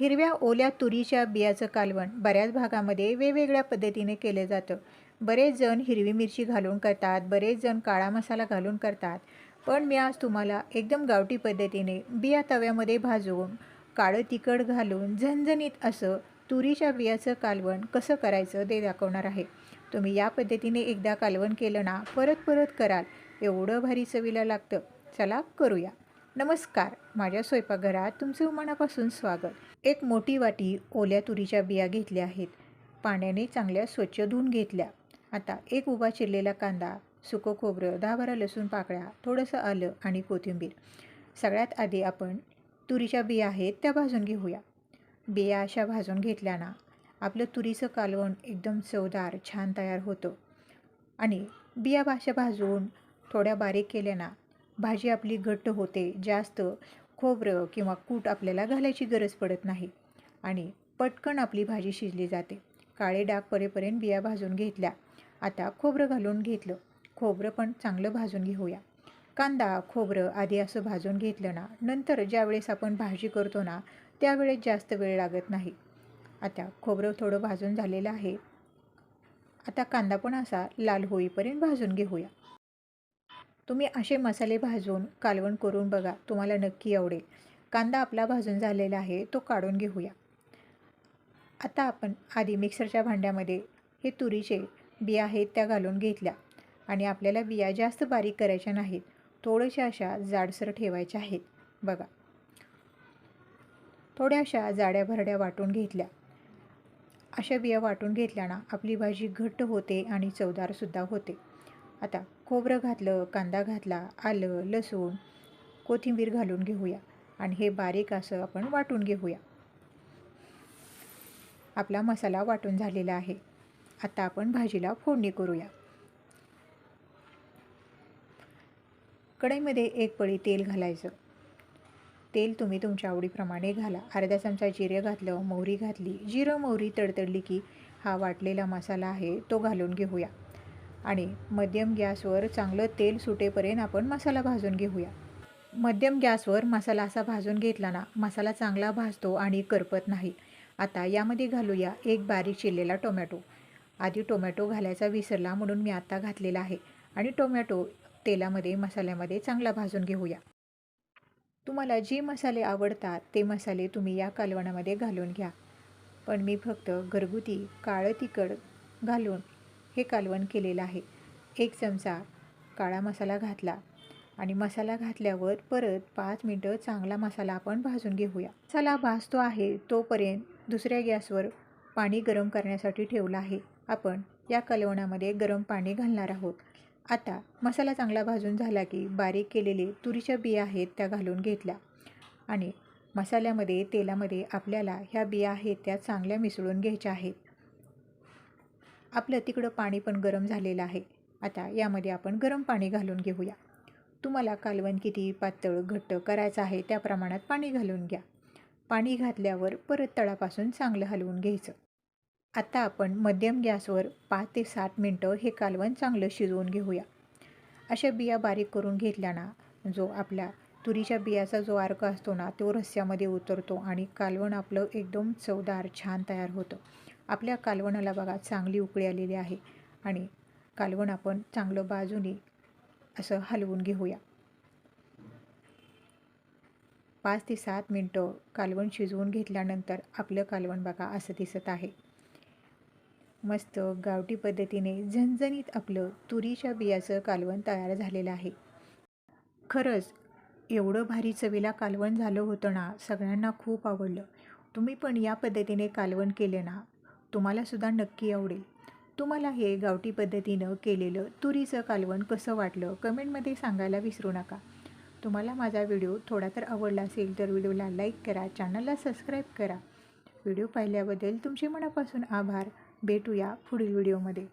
हिरव्या ओल्या तुरीच्या बियाचं कालवण बऱ्याच भागामध्ये वेगवेगळ्या पद्धतीने केलं जातं. बरेच जण हिरवी मिरची घालून करतात बरेच जण काळा मसाला घालून करतात. पण मी आज तुम्हाला एकदम गावठी पद्धतीने बिया तव्यामध्ये भाजून काळं तिखट घालून झणझणीत असं तुरीच्या बियाचं कालवण कसं करायचं ते दाखवणार आहे. तुम्ही या पद्धतीने एकदा कालवण केलं ना परत परत कराल. एवढं भारी चवीला लागतं. चला करूया. नमस्कार माझ्या स्वयंपाकघरात तुमचं मनापासून स्वागत. एक मोठी वाटी ओल्या तुरीच्या बिया घेतल्या आहेत. पाण्याने चांगल्या स्वच्छ धुवून घेतल्या. आता एक उभा चिरलेला कांदा सुकं खोबरं दहा बारा लसूण पाकळ्या थोडंसं आलं आणि कोथिंबीर. सगळ्यात आधी आपण तुरीच्या बिया आहेत त्या भाजून घेऊया. बिया अशा भाजून घेतल्या ना आपलं तुरीचं कालवण एकदम चवदार छान तयार होतं. आणि बिया भाषा भाजून थोड्या बारीक केल्या ना भाजी आपली घट्ट होते जास्त खोबरं किंवा कूट आपल्याला घालायची गरज पडत नाही आणि पटकन आपली भाजी शिजली जाते. काळे डाग परेपर्यंत बिया भाजून घेतल्या. आता खोबरं घालून घेतलं. खोबरं पण चांगलं भाजून घेऊया. कांदा खोबरं आधी असं भाजून घेतलं ना नंतर ज्यावेळेस आपण भाजी करतो ना त्यावेळेस जास्त वेळ लागत नाही. आता खोबरं थोडं भाजून झालेलं आहे. आता कांदा पण असा लाल होईपर्यंत भाजून घेऊया. तुम्ही असे मसाले भाजून कालवण करून बघा तुम्हाला नक्की आवडेल. कांदा आपला भाजून झालेला आहे तो काढून घेऊया. आता आपण आधी मिक्सरच्या भांड्यामध्ये हे तुरीचे बिया आहेत त्या घालून घेतल्या आणि आपल्याला बिया जास्त बारीक करायच्या नाहीत थोड्याशा अशा जाडसर ठेवायच्या आहेत. बघा. थोड्याशा जाड्या भरड्या वाटून घेतल्या. अशा बिया वाटून घेतल्यानं आपली भाजी घट्ट होते आणि चवदारसुद्धा होते. आता खोबरं घातलं कांदा घातला आलं लसूण कोथिंबीर घालून घेऊया आणि हे बारीक असं आपण वाटून घेऊया. आपला मसाला वाटून झालेला आहे. आता आपण भाजीला फोडणी करूया. कढईमध्ये एक पळी तेल घालायचं. तेल तुम्ही तुमच्या आवडीप्रमाणे घाला. अर्धा चमचा जिरे घातलं मोहरी घातली. जिरं मोहरी तडतडली की हा वाटलेला मसाला आहे तो घालून घेऊया. आणि मध्यम गॅसवर चांगलं तेल सुटेपर्यंत आपण मसाला भाजून घेऊया. मध्यम गॅसवर मसाला असा भाजून घेतला ना मसाला चांगला भाजतो आणि करपत नाही. आता यामध्ये घालूया एक बारीक चिरलेला टोमॅटो. आधी टोमॅटो घालायचा विसरला म्हणून मी आत्ता घातलेला आहे आणि टोमॅटो तेलामध्ये मसाल्यामध्ये चांगला भाजून घेऊया. तुम्हाला जे मसाले आवडतात ते मसाले तुम्ही या कालवणामध्ये घालून घ्या. पण मी फक्त घरगुती काळं तिखट घालून हे कालवण केलेलं आहे. एक चमचा काळा मसाला घातला आणि मसाला घातल्यावर परत पाच मिनटं चांगला मसाला आपण भाजून घेऊया. मसाला भाजतो आहे तोपर्यंत दुसऱ्या गॅसवर पाणी गरम करण्यासाठी ठेवलं आहे. आपण या कालवणामध्ये गरम पाणी घालणार आहोत. आता मसाला चांगला भाजून झाला की बारीक केलेले तुरीच्या बिया आहेत त्या घालून घेतल्या आणि मसाल्यामध्ये तेलामध्ये आपल्याला ह्या बिया आहेत त्या चांगल्या मिसळून घ्यायच्या आहेत. आपलं तिकडं पाणी पण गरम झालेलं आहे. आता यामध्ये आपण गरम पाणी घालून घेऊया. तुम्हाला कालवण किती पातळ घट्ट करायचं आहे त्या प्रमाणात पाणी घालून घ्या. पाणी घातल्यावर परत तळापासून चांगलं हलवून घ्यायचं. आता आपण मध्यम गॅसवर पाच ते सात मिनटं हे कालवण चांगलं शिजवून घेऊया. अशा बिया बारीक करून घेतल्याना जो आपल्या तुरीच्या बियाचा जो अर्क असतो ना तो रस्स्यामध्ये उतरतो आणि कालवण आपलं एकदम चवदार छान तयार होतं. आपल्या कालवणाला बघा चांगली उकळी आलेली आहे आणि कालवण आपण चांगलं बाजूने असं हलवून घेऊया. पाच ते सात मिनटं कालवण शिजवून घेतल्यानंतर आपलं कालवण बघा असं दिसत आहे. मस्त गावठी पद्धतीने झणझणीत आपलं तुरीच्या बियाचं कालवण तयार झालेलं आहे. खरंच एवढं भारी चवीला कालवण झालं होतं ना सगळ्यांना खूप आवडलं. तुम्ही पण या पद्धतीने कालवण केले ना तुम्हालासुद्धा नक्की आवडेल. तुम्हाला हे गावठी पद्धतीनं केलेलं तुरीचं कालवण कसं वाटलं कमेंटमध्ये सांगायला विसरू नका. तुम्हाला माझा व्हिडिओ थोडा तर आवडला असेल तर व्हिडिओला लाईक करा चॅनलला सबस्क्राईब करा. व्हिडिओ पाहिल्याबद्दल तुमचे मनापासून आभार. भेटूया पुढील व्हिडिओमध्ये.